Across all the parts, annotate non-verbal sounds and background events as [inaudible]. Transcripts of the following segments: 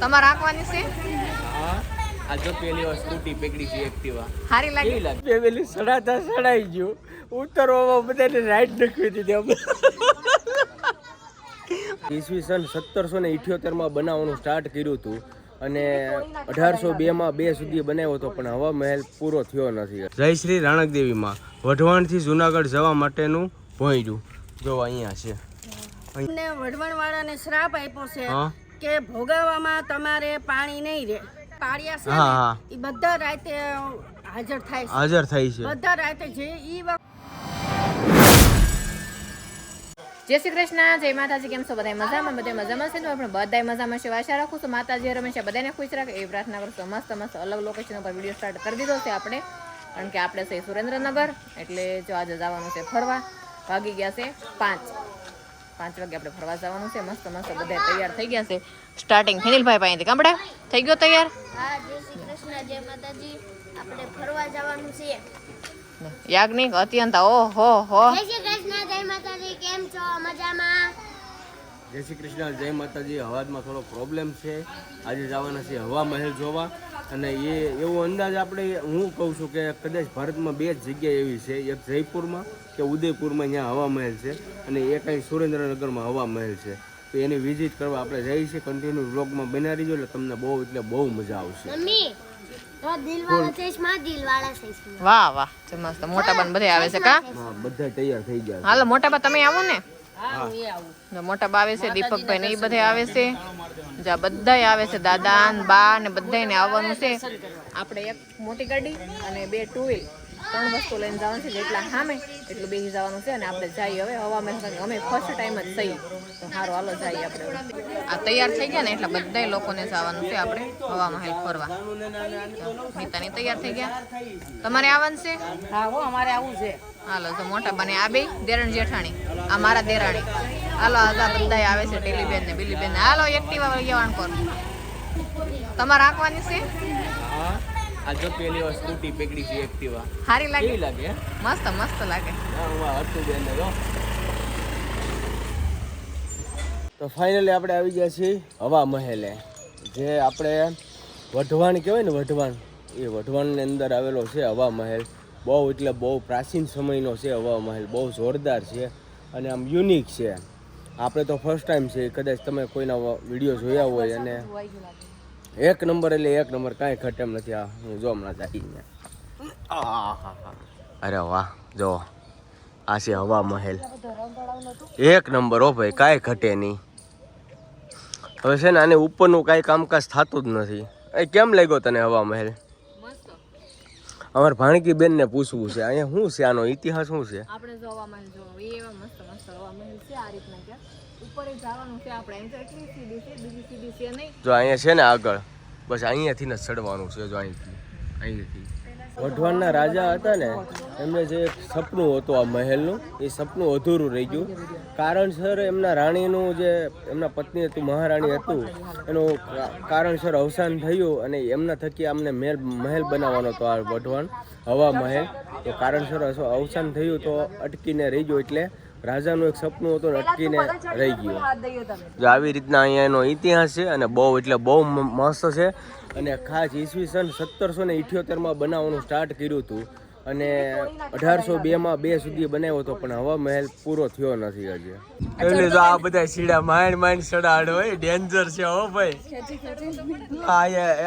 તમારે આંકવાની છે? આ જો પેલી વસ્તુ ટીપેકડી છે એક્ટિવા સારી લાગી? લાગી? પેલી સડાતા સડાઈ ગયું. ઉતરવામાં બધાને રાઈટ નખવી દીધી અમે. ઈસવીસન સત્તરસો ને ઇઠ્યોતેરમાં બનાવવાનું સ્ટાર્ટ કર્યું હતું. અને અઢારસો બેમાં બે સુધી બનાવ્યો હતો પણ હવા મહેલ પૂરો થયો નથી. જય શ્રી રાણકદેવીમાં વઢવાણથી જુનાગઢ જવા માટેનું ભોંયડું. જો અહીંયા છે. વઢવાણ વાળાને શ્રાપ આપ્યો છે. કે ભોગાવામાં તમારે પાણી નહીં રહે. પાળિયા છે. ને, ઈ બધા રાતે હાજર થાય છે. હાજર થાય છે. બધા રાતે જે ઈ જય શ્રી કૃષ્ણ જય માતાજી કેમ છો? બધા મજામાં? બધા મજામાં છે ને? આપણે બધા મજામાં છે. આશા રાખું છું માતાજી રમેશ બધાને ખુશ રાખે. એ પ્રાર્થના કરશો મસ્ત મસ્ત અલગ લોકેશન ઉપર વીડિયો સ્ટાર્ટ કરી દીધો છે આપણે. કારણ કે આપણે છે સુરેન્દ્રનગર. એટલે જો આજે જવાનું છે ફરવા. ભાગી ગયા છે પાંચ. પાંચ વાગે આપણે ફરવા જવાનું છે. મસ્ત મસ્ત બધા તૈયાર થઈ ગયા છે. સ્ટાર્ટિંગ ફિનિલભાઈ પાસેથી. કામડે થઈ ગયો તૈયાર? હા જય શ્રી કૃષ્ણ જય માતાજી. આપણે ફરવા જવાનું છે. યાજ્ઞિક અત્યંત ઓહો હો. જય શ્રી કૃષ્ણ જય માતાજી. કેમ છો? મજામાં? જય શ્રી કૃષ્ણ જય માતાજી. અવાજમાં થોડો પ્રોબ્લેમ છે. આજે જવાના છે હવા મહેલ જોવા. અને એ એવો અંદાજ આપણે હું કહું છું કે કદાચ ભારતમાં બે જ જગ્યા એવી છે. એક જયપુરમાં કે ઉદયપુરમાં ત્યાં હવા મહેલ છે અને એક અહીં સુરેન્દ્રનગરમાં હવા મહેલ છે. તો એની વિઝિટ કરવા આપણે જઈએ છીએ. કન્ટિન્યુ બ્લોગમાં બનાવી રહીજો એટલે તમને બહુ એટલે બહુ મજા આવશે. વાહ વાહ. મસ્ત મોટા બન બધે આવે છે કા? બધા તૈયાર થઈ ગયા. હાલો મોટા બા તમે આવો ને. મોટા બા આવે. છે દીપકભાઈ ને એ બધે આવે છે. જા બધાય આવે છે દાદા ને બા ને બધાય ને આવવાનું છે. આપણે એક મોટી ગાડી અને બે ટુ વ્હીલ. ત્રણ વસ્તુ લઈને જવાનું છે જેટલા સામે એટલું બેસી જવાનું છે અને આપણે જઈએ હવે હવા મેં અમે ફર્સ્ટ ટાઈમ જ થઈ તો સારું હાલો જઈએ આપણે આ તૈયાર થઈ ગયા ને એટલે બધા લોકોને જવાનું છે આપણે હવામાં હેલ્પ ફરવા. નીતાની તૈયાર થઈ ગયા. તમારે આવવાનું છે? હા હો અમારે આવું છે. હાલો તો મોટા બને આ બે દેરણ જેઠાણી. આ મારા દેરાણી. હાલો આ બધા આવે છે ટેલીબેન ને બિલીબેન ને. હાલો એક્ટિવા વળગેવાણ પર તમારે આંકવાની છે? હા. આ જો પેલી વસ્તુ ટીપેકડી છે એક્ટિવા સારી કેવી લાગે લાગે મસ્ત મસ્ત લાગે. હા હું હતું બેન જો તો ફાઇનલી આપણે આવી ગયા છીએ હવા મહેલે. જે આપણે વઢવાણ કહેવાય ને વઢવાણ. એ વઢવાણની અંદર આવેલો છે હવા મહેલ. બહુ એટલે બહુ પ્રાચીન સમયનો છે હવા મહેલ. બહુ જોરદાર છે અને આમ યુનિક છે. આપણે તો ફર્સ્ટ ટાઈમ છે. કદાચ તમે કોઈના વીડિયો જોયા હોય અને એક નંબર એટલે એક નંબર કાંઈ ઘટ એમ નથી. આ હું જો હમણાં જાય અરે વાહ, જો. આ છે હવા મહેલ. એક નંબર હો ભાઈ, કાંઈ ઘટે નહીં. હવે છે ને આને ઉપરનું કાંઈ કામકાજ થતું જ નથી. એ કેમ લાગ્યો તને હવા મહેલ? અમારે ભાણકી બેનને પૂછવું છે, અહીંયા શું છે? આનો ઇતિહાસ શું છે? આપણે જોવા હવામાન જો એ મસ્ત મસ્ત હવામાન છે આ રીતના ઉપર જવાનું છે આપણે. તો એટલી સીધી છે બીજી સીધી છે નહીં. જો અહીંયા છે ને આગળ બસ અહીંયાથી ને ચડવાનું છે જો અહીંથી અહીંથી વઢવાણના રાજા હતા ને એમને જે સપનું હતું આ મહેલનું એ સપનું અધૂરું રહી ગયું. કારણસર એમના રાણીનું જે એમના પત્ની હતું મહારાણી હતું એનું કારણસર અવસાન થયું અને એમના થકી અમને મહેલ મહેલ બનાવવાનો હતો આ વઢવાણ હવા મહેલ. તો કારણસર અવસાન થયું તો અટકીને રહી ગયું એટલે રાજાનું એક સપનું હતું ને અટકીને રહી ગયું જો આવી રીતના અહીંયા એનો ઇતિહાસ છે અને બહુ એટલે બહુ મસ્ત છે. અને ખાસ ઈસવીસન સત્તરસો ને ઇઠ્યોતેરમાં બનાવવાનું સ્ટાર્ટ કર્યું હતું. અને અઢારસો બેમાં બે સુધી બનાવ્યો હતો પણ હવા મહેલ પૂરો થયો નથી હજી. એટલે જો આ બધા સીડા માઇન્ડ માઇન્ડ સડાડ હોય ડેન્જર છે હો ભાઈ. આ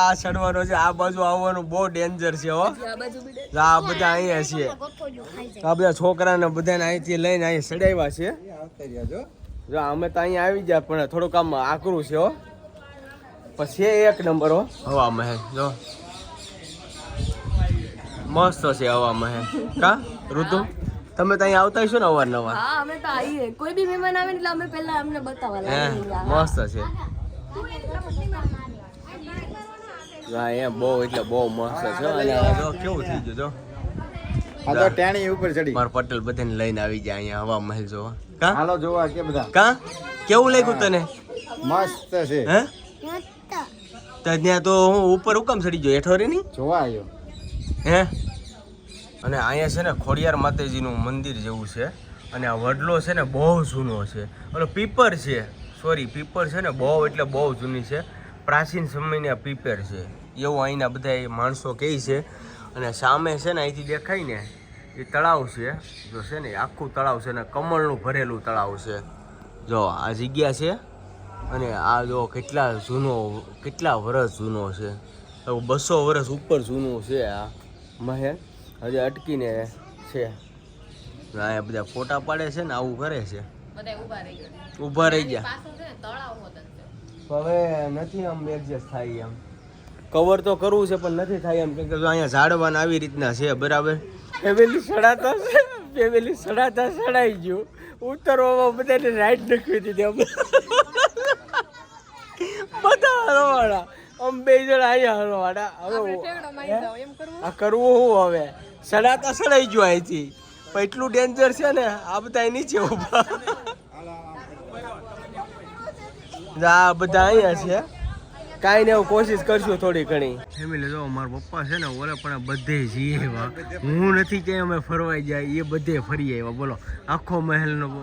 આ સડવાનો છે આ બાજુ આવવાનું બહુ ડેન્જર છે હો. આ બધા અહીંયા છે. આ બધા છોકરાને બધાને અહીંથી લઈને અહીં સડાવ્યા છે. જો અમે તો અહીંયા આવી ગયા પણ થોડુંક આમ આકરું છે હો. પછી એક નંબર હો. હવા મહેલ જો. મસ્ત છે હવા મહેલ કા ઋતુ? તમે તો અહીંયા આવતા હશો ને અવારનવાર. હા અમે તો આવીએ કોઈ બી મહેમાન આવે એટલે અમે પહેલા અમને બતાવવા હે મસ્ત છે. જો અહીંયા બહુ એટલે બહુ મસ્ત છે. અને જો કેવું થઈ ગયું જો. આ તો ટેણી ઉપર ચડી. મારા પટેલ બધાને લઈને આવી જાય અહીંયા હવા મહેલ જોવા. કા? હાલો જોવા કે બધા. કા? કેવું લાગ્યું તને? મસ્ત છે. હે? તો ત્યાં તો હું ઉપર હુકમ ચડી ગયો હેઠો રે નહીં? જોવા આવ્યો. હે? અને અહીંયા છે ને ખોડિયાર માતાજીનું મંદિર જેવું છે. અને આ વડલો છે ને બહુ જૂનો છે. ઓલો પીપર છે. સોરી પીપર છે ને બહુ એટલે બહુ જૂની છે. પ્રાચીન સમયની આ પીપર છે. એવું અહીંના બધા માણસો કહે છે. અને સામે છે ને અહીંથી દેખાય ને, એ તળાવ છે. જો છે ને આખું તળાવ છે ને કમળનું ભરેલું તળાવ છે. જો, આ જગ્યા છે. અને આ જો કેટલા જૂનો, કેટલા વર્ષ જૂનો છે. બસો વર્ષ ઉપર જૂનો છે આ. મહેલ હજી અટકીને છે. આ બધા ફોટા પાડે છે ને આવું કરે છે. ઊભા રહી ગયા. હવે નથી આમ એડજસ્ટ થાય એમ. કવર તો કરવું છે પણ નથી થાય એમ. કેમ કે અહીંયા ઝાડવાન આવી રીતના છે બરાબર? ફેમિલી સડાતા છે ફેમિલી સડાતા સડાઈ ગયું. ઉતરવામાં બધાને રાઈટ નખવી દીધી [laughs] બધા હરવાડા આમ બે જણ આવ્યા હવે કરવું? આ કરવું શું હવે? સડાતા સડાઈ ગયું અહીંથી. પણ એટલું ડેન્જર છે ને આ બધા નીચે ઊભા આ બધા અહીંયા છે. કાંઈ ને એવું કોશિશ કરશું થોડી ઘણી. ફેમિલી જો મારા પપ્પા છે ને ઓલે પણ બધે જઈએ એવા હું નથી કે અમે ફરવાઈ જાય એ બધે ફરી આવ્યા. બોલો આખો મહેલનું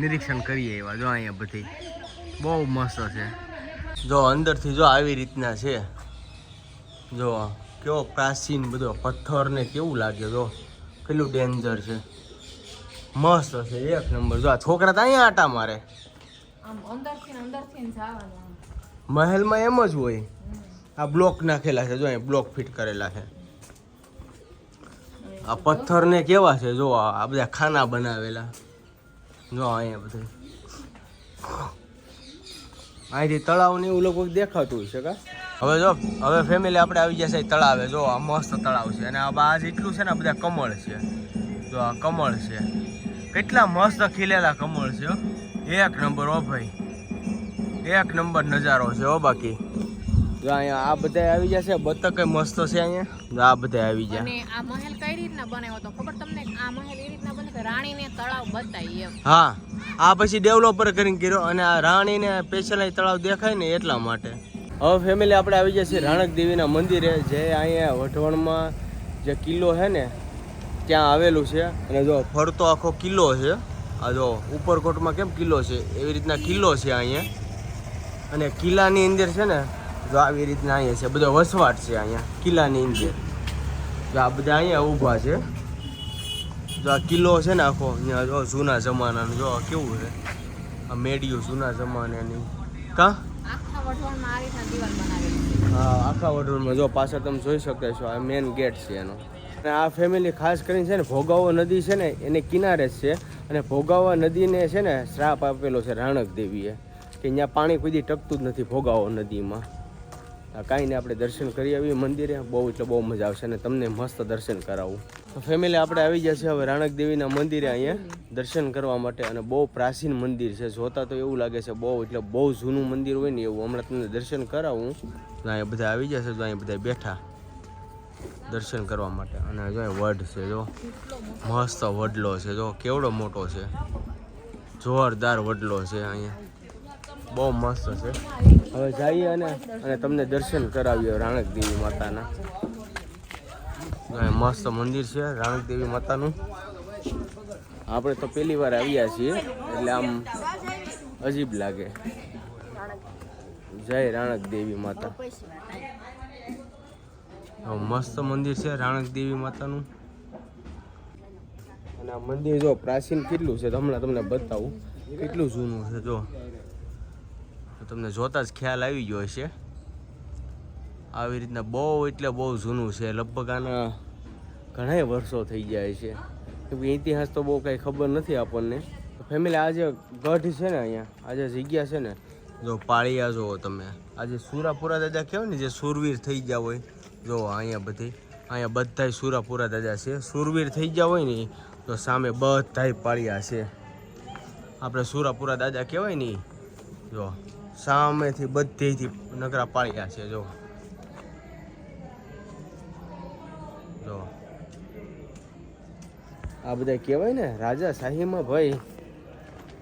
નિરીક્ષણ કરીએ એવા જો અહીંયા બધી. બહુ મસ્ત છે. જો અંદરથી જો આવી રીતના છે. જો કેવો પ્રાચીન બધો પથ્થર ને કેવું લાગે જો કેટલું ડેન્જર છે. મસ્ત છે એક નંબર. જો આ છોકરા તો અહીંયા આટા મારે. મહેલમાં એમ જ હોય. આ બ્લોક નાખેલા છે જો અહીં બ્લોક ફિટ કરેલા છે. આ પથ્થર ને કેવા છે જો આ બધા ખાના બનાવેલા. જો અહીંયા બધું. અહીંથી તળાવ ને એવું લોકો દેખાતું હશે કા? હવે જો હવે ફેમિલી આપણે આવી જશે તળાવે. જો આ મસ્ત તળાવ છે. અને આ બા જેટલું છે ને બધા કમળ છે. જો આ કમળ છે. કેટલા મસ્ત ખીલેલા કમળ છે એક નંબર ઓ ભાઈ. એક નંબર નજારો છે ઓ બાકી. જો અહીંયા આ બધા આવી જશે બતક મસ્ત છે અહીંયા. આ બધા આવી જાય અને આ મહેલ કઈ રીતના બનાવ્યો તો ખબર તમને? આ મહેલ એ રીતના બને કે રાણીને તળાવ બતાવી એમ. હા. આ પછી ડેવલપર કરીને કર્યો અને આ રાણીને પેશલાઈ તળાવ દેખાય ને એટલા માટે. હવે ફેમિલી આપણે આવી જશે રાણક દેવીના મંદિરે, જે અહીંયા વઢવણમાં જે કિલ્લો છે ને, ત્યાં આવેલું છે. અને જો ફરતો આખો કિલ્લો છે. આ જો ઉપરકોટમાં કેમ કિલ્લો છે? એવી રીતના કિલ્લો છે અહીંયા. અને કિલ્લાની અંદર છે ને, જો આવી રીતના અહીંયા છે. બધો વસવાટ છે અહીંયા, કિલ્લાની અંદર. જો આ બધા અહીંયા ઊભા છે. આ કિલ્લો છે ને આખો અહીંયા જો જૂના જમાનાનું જો કેવું છે? આ મેડિયું જૂના જમાનાની. કા? વઢવાણમાં હા આખા વઢોળમાં જો પાછળ તમે જોઈ શકો છો આ મેન ગેટ છે એનો. અને આ ફેમિલી ખાસ કરીને છે ને ભોગાવો નદી છે ને એને કિનારે જ છે. અને ભોગાવા નદીને છે ને શ્રાપ આપેલો છે રાણક દેવીએ કે ત્યાં પાણી કોઈ ટકતું જ નથી ભોગાવો નદીમાં. આ કાંઈ ને આપણે દર્શન કરી આવીએ મંદિરે. બહુ એટલે બહુ મજા આવશે અને તમને મસ્ત દર્શન કરાવું. ફેમિલી આપણે આવી જશે હવે રાણક દેવીના મંદિરે અહીંયા દર્શન કરવા માટે અને બહુ પ્રાચીન મંદિર છે. જોતા તો એવું લાગે છે બહુ, એટલે બહુ જૂનું મંદિર હોય ને એવું હમણાં તમને દર્શન કરાવું. અહીંયા બધા આવી જશે તો અહીંયા બધા બેઠા દર્શન કરવા માટે. અને જો વડ છે, જો. મસ્ત વડલો છે, જો. કેવડો મોટો છે. જોરદાર વડલો છે અહીંયા. બહુ મસ્ત છે. હવે જઈએ અને અને તમને દર્શન કરાવીએ રાણક દેવી માતાના. મસ્ત મંદિર છે રાણક દેવી માતાનું. આપણે તો પહેલી વાર આવ્યા છીએ, એટલે આમ અજીબ લાગે. જય રાણક દેવી માતા. મસ્ત મંદિર છે, રાણક દેવી માતાનું. અને આ મંદિર જો પ્રાચીન કેટલું છે હમણાં તમને બતાવું. કેટલું જૂનું છે, જો. તમને જોતા જ ખ્યાલ આવી ગયો હશે. આવી રીતના બહુ એટલે બહુ જૂનું છે, લગભગ આના ઘણાય વર્ષો થઈ જાય છે. ઇતિહાસ તો બહુ કાંઈ ખબર નથી આપણને. ફેમિલી આજે ગઢ છે ને અહીંયા? આજે જગ્યા છે ને? જો પાળિયા જુઓ તમે. આજે સુરાપુરા દાદા કહેવાય ને, જે સુરવીર થઈ ગયા હોય. જો અહીંયા બધી. અહીંયા બધાય સુરાપુરા દાદા છે. સુરવીર થઈ ગયા હોય ને, તો સામે બધાય પાળિયા છે. આપણે સુરાપુરા દાદા કહેવાય ને જો સામેથી બધેથી નકરા પાળિયા છે જો આ બધા કહેવાય ને, રાજા શાહીમાં ભાઈ,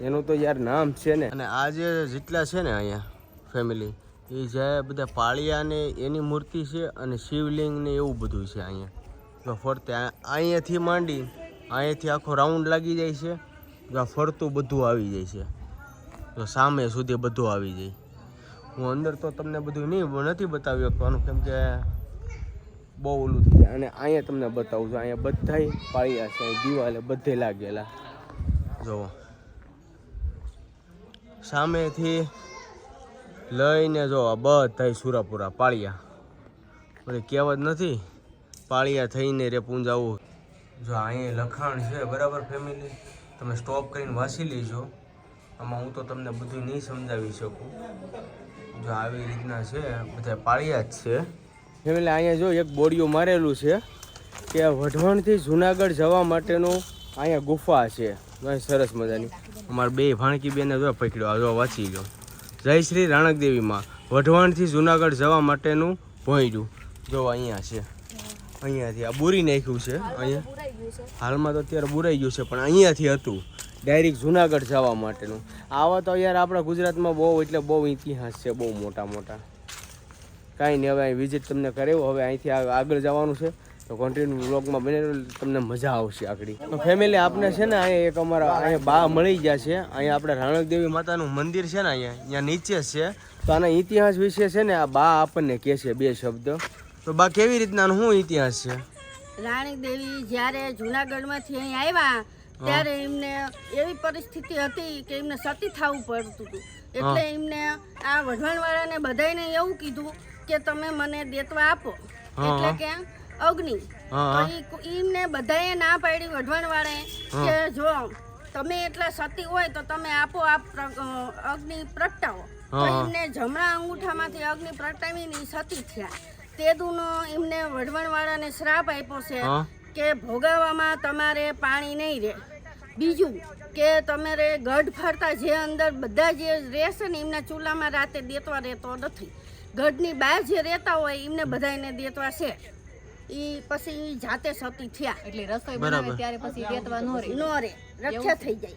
એનું તો યાર નામ છે ને. અને આ જે જેટલા છે ને અહીંયા ફેમિલી એ જે બધા પાળિયા ને એની મૂર્તિ છે અને શિવલિંગ ને એવું બધું છે અહીંયા. જો ફરતે અહીંયાથી માંડી, અહીંયાથી આખો રાઉન્ડ લાગી જાય છે, જો ફરતું બધું આવી જાય છે. તો સામે સુધી બધું આવી જાય. હું અંદર તો તમને બધું નહીં નથી બતાવી શકવાનું કેમ કે બહુ ઓલું થઈ જાય. અને અહીંયા તમને બતાવું છું, અહીંયા બધાય પાળિયા છે, દિવાલે બધે લાગેલા. જુઓ. સામેથી લઈને જો આ બધાય સુરાપુરા પાળિયા. ઓલી કહેવત નથી, પાળિયા થઈને રે પૂંજાવું. જો અહીંયા લખાણ છે, બરાબર ફેમિલી તમે સ્ટોપ કરીને વાંચી લેજો. આમાં હું તો તમને બધું નહીં સમજાવી શકું. જો આવી રીતના છે બધા પાળિયા જ છે. ફેમિલી અહીંયા જો એક બોડીયું મારેલું છે કે વઢવાણથી જુનાગઢ જવા માટેનું અહીંયા ગુફા છે. સરસ મજાની. અમારા બે ભાણકી બેને જો પકડ્યો આ જો વાંચી ગયો. જય શ્રી રાણકદેવીમાં વઢવાણથી જુનાગઢ જવા માટેનું ભોંયડું. જો અહીંયા છે. અહીંયાથી આ બુરી નાખ્યું છે. અહીંયા હાલમાં તો અત્યારે બુરાઈ ગયું છે પણ અહીંયાથી હતું. ડાયરેક્ટ જુનાગઢ જવા માટેનું. આવા તો યાર આપણા ગુજરાતમાં બહુ એટલે બહુ ઇતિહાસ છે બહુ મોટા મોટા કાંઈ નહીં હવે અહીં વિઝિટ તમને કરાવ્યું. હવે અહીંથી આગળ જવાનું છે. તો કન્ટિન્યુ બ્લોગમાં બને તમને મજા આવશે આગળ. તો ફેમિલી આપણે છે ને અહીંયા એક અમારા અહીંયા બા મળી ગયા છે. અહીંયા આપણે રાણકદેવી માતાનું મંદિર છે ને અહીંયા. અહીંયા નીચે છે. તો આના ઇતિહાસ વિશે છે ને આ બા આપણને કહે છે બે શબ્દ. તો બા કેવી રીતના શું ઇતિહાસ છે? રાણીદેવી જ્યારે જુનાગઢમાંથી અહીં આવ્યા ત્યારે એમને એવી પરિસ્થિતિ હતી કે એમને સતી થવું પડતું હતું. એટલે એમને આ વઢવાણવાળાને બધાને એવું કીધું કે તમે મને દેતવા આપો. એટલે કે અગ્નિ. એમને બધાએ ના પાડી વઢવાણવાળાએ કે જો તમે એટલા સતી હોય તો તમે આપો આપ અગ્નિ પ્રગટાવો. તો એમને જમણા અંગૂઠામાંથી અગ્નિ પ્રગટાવીને સતી થયા. તેદુનો એમને એમને વઢવાણવાળાને શ્રાપ આપ્યો છે કે ભોગાવામાં તમારે પાણી નહીં રહે. બીજું કે તમારે ગઢ ફરતા જે અંદર બધા જે રહેશે ને એમના ચૂલામાં રાતે દેતવા રહેતો નથી. ગઢની બહાર જે રહેતા હોય એમને બધાને દેતવા છે. એ પછી જાતે સતી થયા. એટલે રસોઈ બનાવે ત્યારે પછી દેતવા ન રે નો રે રક્ષા થઈ જાય.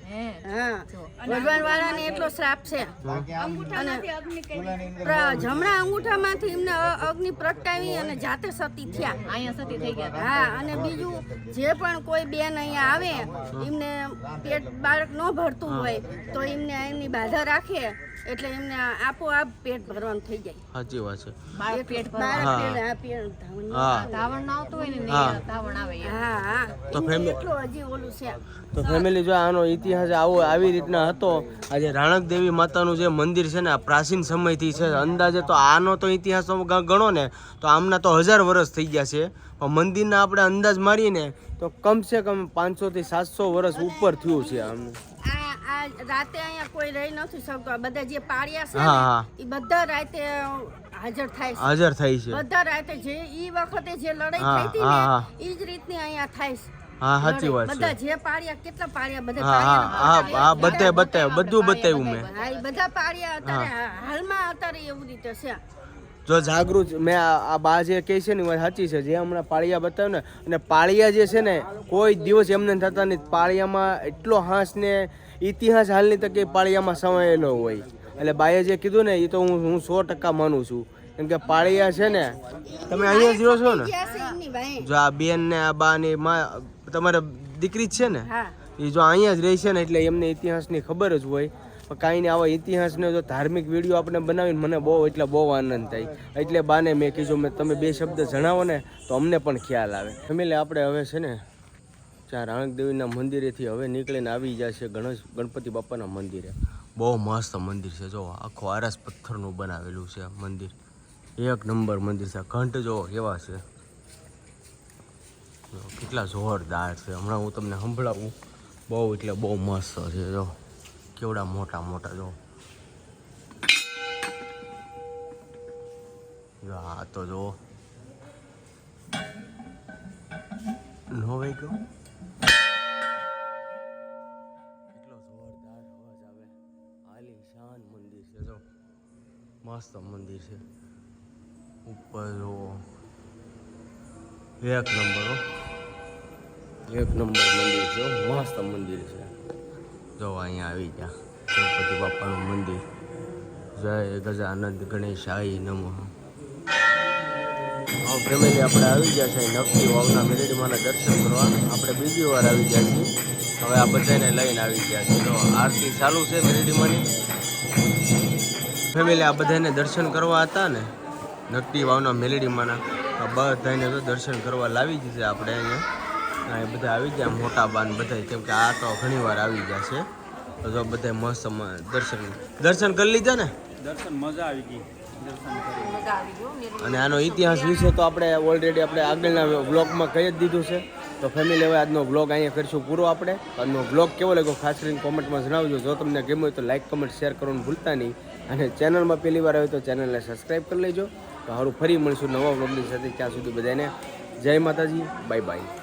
હા. ભગવાન વાળાને એટલો શ્રાપ છે. જમણા અંગૂઠામાંથી એમને અગ્નિ પ્રગટાવી અને જાતે સતી થયા. અહીંયા સતી થઈ ગયા હા અને બીજું જે પણ કોઈ બેન અહીંયા આવે એમને પેટ બાળક ન ભરતું હોય તો એમને એમની બાધા રાખે એટલે એમને આપોઆપ પેટ ભરવાનું થઈ જાય. સાચી વાત છે. બાળક પેટ ધાવણ. ના આવતું હોય ને ધાવણ આવે હા હા. તો એટલું હજી ઓલું છે. તો ફેમિલી જો આનો ઇતિહાસ આવો આવી રીતના હતો આજે રાણક દેવી માતાનું જે મંદિર છે ને આ પ્રાચીન સમયથી છે. અંદાજે તો આનો તો ઇતિહાસ ગણો ને તો આમના તો હજાર વર્ષ થઈ ગયા છે. પણ મંદિરના આપણે અંદાજ મારીને તો કમસે કમ પાંચસો થી સાતસો વર્ષ ઉપર થયું છે આમ. આ આ રાતે અહીંયા કોઈ રહી નથી શકતો. બધા જે પાળિયા છે એ બધા રાતે હાજર થાય છે. હાજર થાય છે. બધા રાતે જે ઈ વખતે જે લડાઈ થઈ હતી ને. ઈ જ રીતની અહીંયા થાય છે. હા સાચી વાત બધા જે પાળિયા કેટલા પાળિયા બધા હા હા બધે બતાવ્યું બધું બતાવ્યું મેં. હા બધા પાળિયા અત્યારે હાલમાં અત્યારે એવું રીતે છે. જો જાગૃત મેં આ બા જે કહે છે ને વાત સાચી છે. જે હમણાં પાળિયા બતાવ્યું ને અને પાળિયા જે છે ને કોઈ દિવસ એમને થતા નથી. પાળિયામાં એટલો હાંસ ને ઇતિહાસ હાલની તકે પાળિયામાં સમાયેલો હોય. એટલે બાએ જે કીધું ને એ તો હું હું સો ટકા માનું છું. કેમ કે પાળિયા છે ને તમે અહીંયા જ છો ને? છે. જો આ બેન ને આ બા ને માં તમારે દીકરી જ છે ને? એ જો અહીંયા જ રહે છે ને એટલે એમને ઇતિહાસની ખબર જ હોય. પણ કાંઈ નહીં આવા ઇતિહાસને જો ધાર્મિક વીડિયો આપણે બનાવીને મને બહુ એટલે બહુ આનંદ થાય. એટલે બાને મેં કીધું મેં તમે બે શબ્દ જણાવો ને તો અમને પણ ખ્યાલ આવે. ફેમિલી આપણે હવે છે ને ત્યાં રાણક દેવીના મંદિરેથી હવે નીકળીને આવી જાય છે ગણેશ ગણપતિ બાપાના મંદિરે. બહુ મસ્ત મંદિર છે જો આખો આરસ પથ્થરનું બનાવેલું છે આ મંદિર. એક નંબર મંદિર છે ઘંટ જો એવા છે. કેટલા જોરદાર છે. હમણાં હું તમને સંભળાવું. બહુ એટલે બહુ મસ્ત છે. જો, કેવડા મોટા મોટા, જો. હા તો જો. નો વહી કેટલો જોરદાર અવાજ આવે. આલીશાન મંદિર છે, જો. મસ્ત મંદિર છે. ઉપર એક નંબર, હો. એક નંબર મંદિર છે મસ્ત મંદિર છે. જો અહીંયા આવી ગયા, ગણપતિ બાપાનું મંદિર. જય ગજાનંદ આઈ નમઃ. ફેમિલી આપણે આવી ગયા છે નક્કી વાવના મેલેડીમાંના દર્શન કરવા. આપણે બીજી વાર આવી ગયા છીએ. હવે આ બધાને લઈને આવી ગયા છે તો આરતી ચાલુ છે મેલેડીમાંની ફેમિલી આ બધાને દર્શન કરવા હતા ને? નકટી વાવના મેલેડીમાંના આ બધાને તો દર્શન કરવા લાવી દીધે આપણે અહીંયા. આ બધા આવી ગયા મોટા બાન બધા કેમ કે આ તો ઘણી વાર આવી ગયા છે. તો જો બધા મસ્ત દર્શન દર્શન કરી લીધા ને? દર્શન મજા આવી ગઈ. અને આનો ઇતિહાસ વિશે તો આપણે ઓલરેડી આપણે આગળના બ્લોગમાં કહી જ દીધું છે. તો ફેમિલી હવે આજનો બ્લોગ અહીંયા કરીશું પૂરો આપણે. આજનો બ્લોગ કેવો લાગ્યો ખાસ કરીને કોમેન્ટમાં જણાવજો. જો તમને ગમ્યું હોય તો લાઇક કમેન્ટ શેર કરવાનું ભૂલતા નહીં. અને ચેનલમાં પહેલી વાર આવે તો ચેનલને સબસ્ક્રાઈબ કરી લેજો. તો સારું ફરી મળીશું નવા બ્લોગની સાથે. ત્યાં સુધી બધાને જય માતાજી. Bye bye